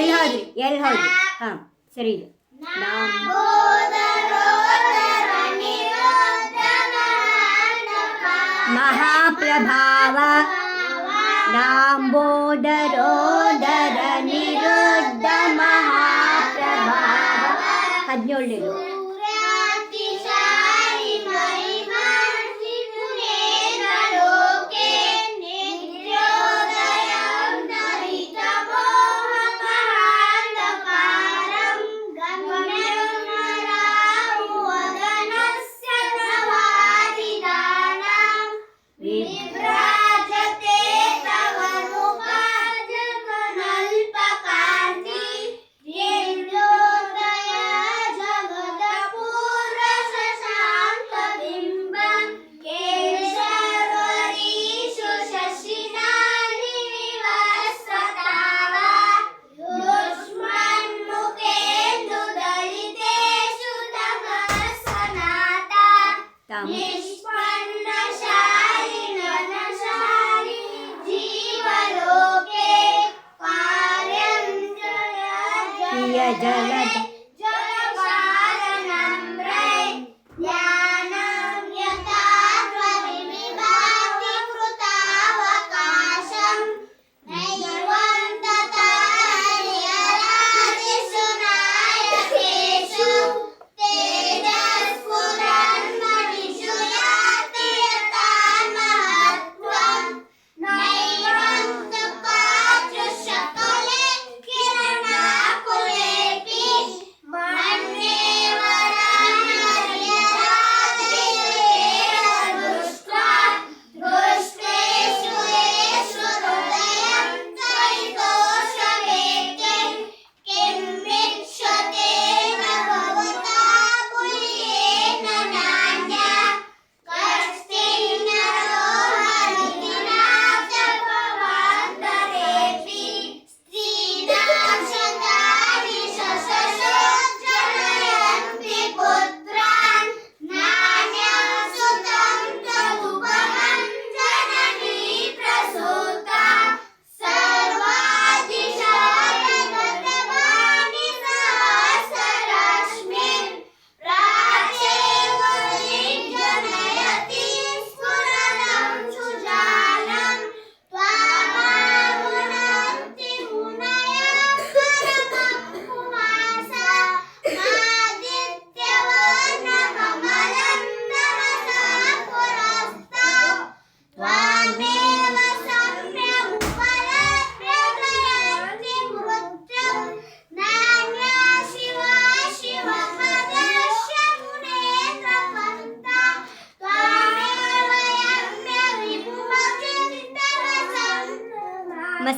ಎಲ್ಲಿ ಹೋದ್ರಿ? ಎಲ್ಲಿ ಹೋದ್ರಿ? ಹಾಂ ಸರಿ. ಇದೆ ಮಹಾಪ್ರಭಾವ ದಾಂಬೋದರೋದರ ನಿರುದ್ಧ ಮಹಾಪ್ರಭಾವ. ಹದಿನೇಳನೇದು.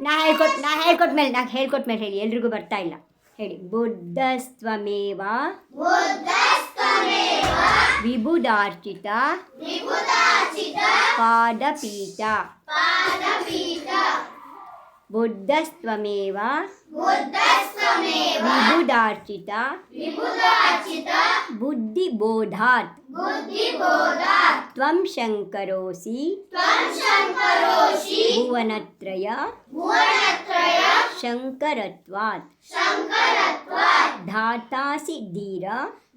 ನಾ ಹೇಳ್ಕೊಟ್ ನಾ ಹೇಳ್ಕೊಟ್ಮೇಲೆ ನಾ ಹೇಳ್ಕೊಟ್ಮೇಲೆ ಹೇಳಿ ಎಲ್ರಿಗೂ ಬರ್ತಾ ಇಲ್ಲ. ಹೇಳಿ ಬುದ್ಧಸ್ತ್ವಮೇವ. ವಿಭುದಾರ್ಚಿತ ಪಾದಪೀಠ. बुद्धस्त्वमेव। विभुदार्चिता बुद्धिबोधात्। त्वं शङ्करोऽसि। भुवनत्रय। शङ्करत्वात्। धातासि धीर।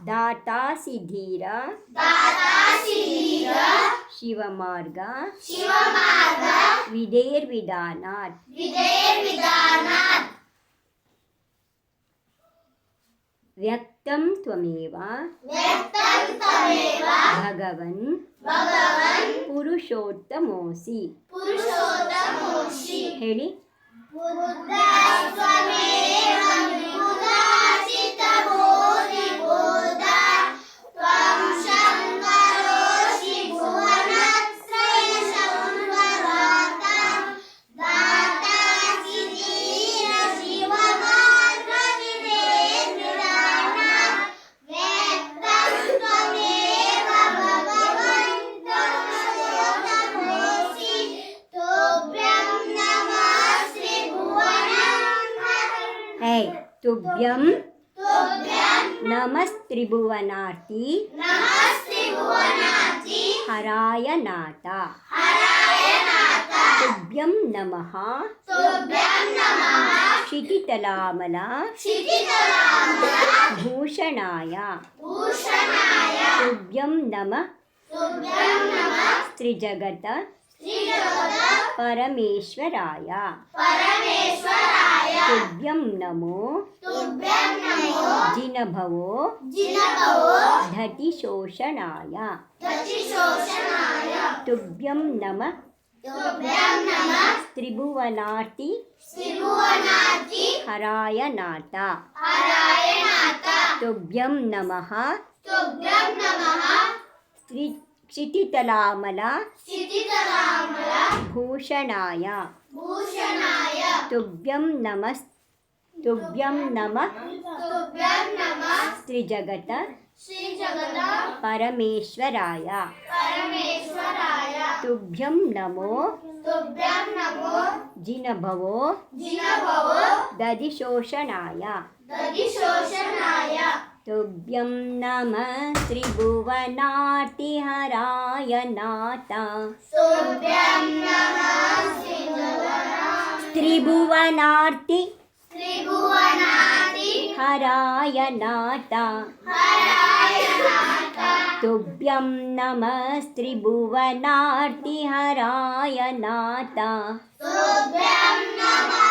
ತ್ವಂ ತ್ವಂ ಶಂಕರೋಸಿ ಶಂಕರೋಷಿ ಭುವನತ್ರಯ ಭುವನತ್ರಯ ಶಂಕರತ್ವಾತ್ ಶಂಕರತ್ವಾತ್ ದಾತಾಸಿ ಧೀರ ದಾತಾಸಿ ಧೀರ ಶಿವಮಾರ್ಗ ಶಿವಮಾರ್ಗ ವಿಧೇರ್ವಿಧಾನಾತ್ ವಿಧೇರ್ವಿಧಾನಾತ್ ವ್ಯಕ್ತಂ ತ್ವಮೇವ ವ್ಯಕ್ತಂ ತ್ವಮೇವ ಭಗವನ್ ಭಗವನ್ ಪುರುಷೋತ್ತಮೋಸಿ ಪುರುಷೋತ್ತಮೋಷಿ ಹೇಳಿ ಬುದ್ಧಸ್ತ್ವಮೇವ ವಿಬುಧಾಚಿತಬೋಧಿಬೋಧ है। तुभ्यम नमस्त्रिभुवनार्ति हराय नाता तुभ्यं नमः। क्षितितलामला। भूषणाय। तुभ्यं नमः। त्रिजगत परमेश्वराय। परमेश्वराय। तुभ्यं नमो तुभ्यं नमो जिनभवो जिनभवो तुभ्यं तुभ्यं त्रिभुवनार्ति त्रिभुवनार्ति। हराय नाता हराय तुभ्यं नमः तुभ्यं नमः। क्षितितलामला क्षितितलामला भूषणाय। भूषणाय। तुभ्यं नमस् तुभ्यं नमः। तुभ्यं नमः। श्रीजगत श्रीजगत परमेश्वराय। परमेश्वराय। तुभ्यं नमो तुभ्यं नमो जिनभवो जिनभवो दधिशोषणाय। दधिशोषणाय। तुभ्यं नमः त्रिभुवनातिहराय नाता तुभ्यं नमः त्रिभुवनार्ति हराय नाता हराय नाता तुभ्यं नमस्त्रिभुवनार्तिहराय नाता तुभ्यं नमः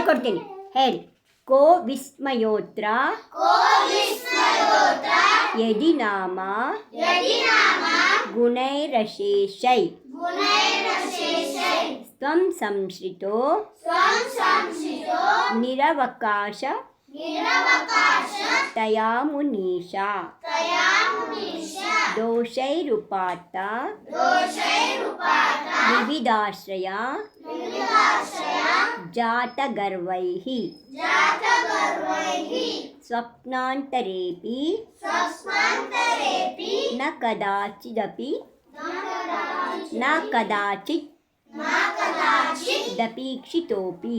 ಹೇಳ್ಕೊಡ್ತೀನಿ ಹೇಳಿ ಕೋ ವಿಸ್ಮಯೋತ್ರ ಯದಿ ನಾಮ ಗುಣೈರಶೇಷೈ ಸ್ವಂ ಸಂಶ್ರಿತೋ ನಿರವಕಾಶ तया मुनीषा दोषैरुपाता। विविधाश्रया जातगर्वैः। स्वप्नान्तरेऽपि। न कदाचिदपि। न कदाचित्। दपीक्षितोऽपि।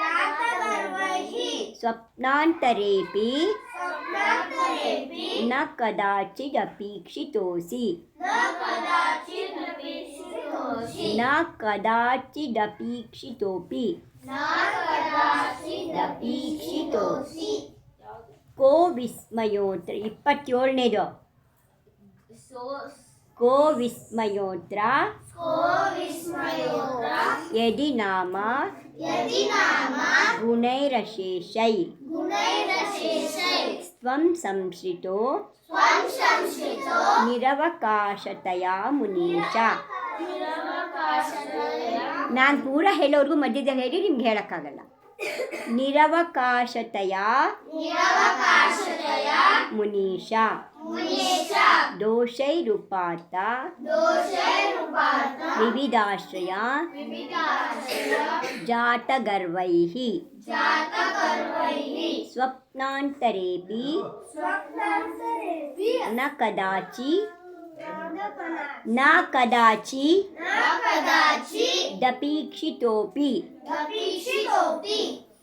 स्वप्नान्तरेऽपि ನ ಕದಾಚಿದಪೀಕ್ಷಿತೋಸಿ न कदाचिदपीक्षितोऽसि ನ ಕದಾಚಿದಪೀಕ್ಷಿತೋಪಿ न कदाचिदपीक्षितोऽसि ಕೋ ವಿಸ್ಮಯೋತ್ರ ಇಪ್ಪತ್ತೇಳನೇದು ಕೋ ವಿಸ್ಮಯೋತ್ರ को विस्मयोत्र ಯದಿ ನಾಮ यदि नाम ಗುಣೈರಶೇಷೈ गुणैरशेषै ತ್ವಂ ಸಂಶ್ರಿತೋ स्वं संश्रितो ನಿರವಕಾಶತಯಾ ಮುನೀಶಾ निरवकाशतया ನಾನು ಪೂರ ಹೇಳೋರ್ಗು ಮಧ್ಯದಲ್ಲಿ ಹೇಳಿ ನಿಮ್ಗೆ ಹೇಳೋಕ್ಕಾಗಲ್ಲ ನಿರವಕಾಶತಯಾ निरवकाशतया ಮುನೀಶಾ मुनीषा ದೋಷೈರುಪಾತ दोषैरुपाता विविधाश्रया। जातगर्वैः। स्वप्नान्तरेऽपि। न कदाचि। न कदाचि। दपीक्षितोऽपि।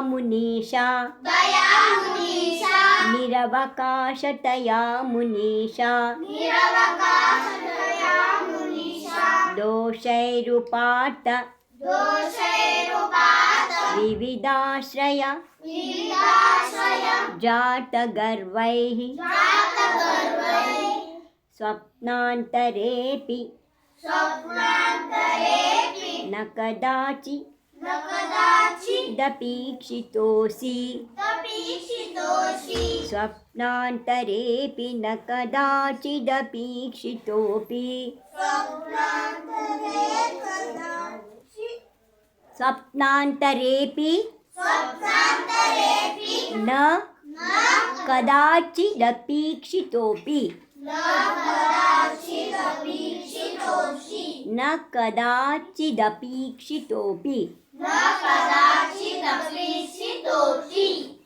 मुनीषा निरवकाशतया मुनीषा दोषैरुपात। विविधाश्रय। जातगर्वैः। स्वप्नान्तरेऽपि। न कदाचित् दपीक्षितोऽसि स्वप्नान्तरेऽपि न कदाचिदपीक्षितोऽपि स्वप्नान्तरेऽपि न कदाचिदपीक्षितोऽपि न कदाचिदपीक्षितोऽपि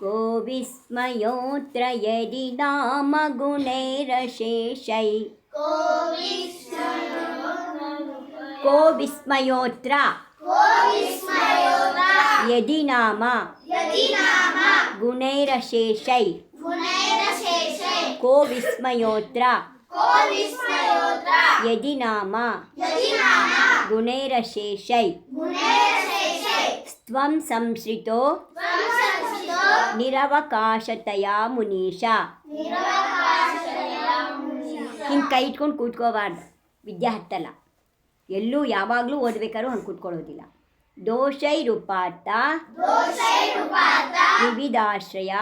को विस्मयोऽत्र यदि नाम गुणैरशेषै को विस्मयो विस्मयोऽत्र यदि नाम यदि गुणैरशेषै। को विस्मयोऽत्र नाम यदि नाम गुणैरशेषै। ತ್ವಂ ಸಂಶ್ರಿತೋ ನಿರವಕಾಶತಯಾ ಮುನೀಶ ಹಿಂಗೆ ಕೈ ಇಟ್ಕೊಂಡು ಕೂತ್ಕೋಬಾರ್ದು. ವಿದ್ಯೆ ಹತ್ತಲ್ಲ ಎಲ್ಲೂ ಯಾವಾಗಲೂ ಓದಬೇಕಾದ್ರೂ ಹಂಗೆ ಕೂತ್ಕೊಳ್ಳೋದಿಲ್ಲ. ದೋಷೈ ರೂಪಾರ್ಥ. ವಿವಿಧಾಶ್ರಯ.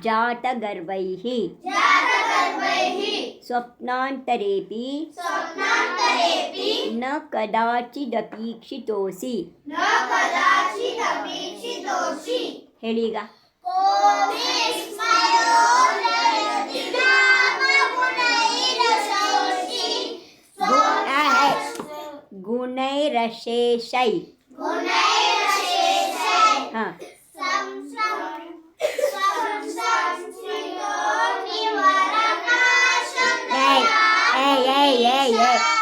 ಜಾತಗರ್ವೈ स्वप्नान्तरेऽपि स्वप्नान्तरेऽपि न कदाचिदपीक्षितोऽसि। न कदाचिदपीक्षितोऽसि। हेळीग। गुणैरशेषै। गुणैरशेषै। हाँ।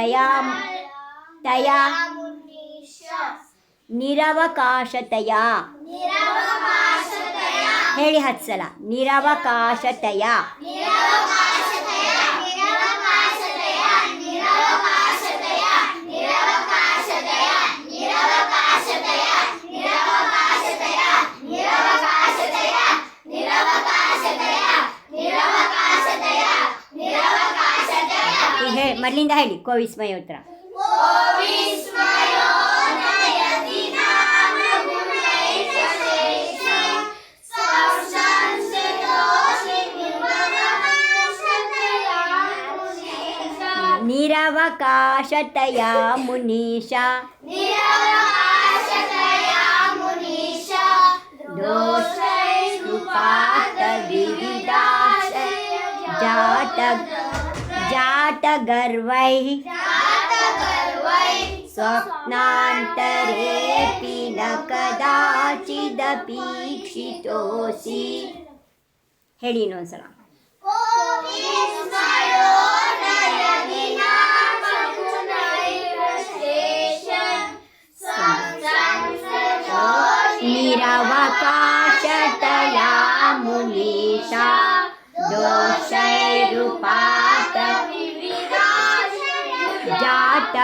ಸಂಶ್ರಿತೋ ಸಂಸ್ಥಿತೋ ನಿರ ನಿರವ ತಯಾ ತಯಾ ನಿರವಕಾಶತಯ ಹೇಳಿ ಹತ್ತು ಸಲ ನಿರವಕಾಶತಯ ಮೊದಲಿಂದ ಹೇಳಿ ಕೋವಿಸ್ಮಯೋತ್ರ ನಿರವಕಾಶತಯ ಮುನೀಶ ದೋಷೈರುಪಾತ ವಿವಿಧಾಶ ಜಾತ ಜಾತಗರ್ವೈ ಸ್ವಪ್ನಾಂತರೇಪಿ ನ ಕದಾಚಿದಪೀಕ್ಷಿತೋಸಿ ಹೇಳಿ ಇನ್ನೊಂದ್ಸಲ निरवकाशतया मुनीषा दोषैरुपात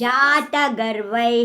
जातगर्वै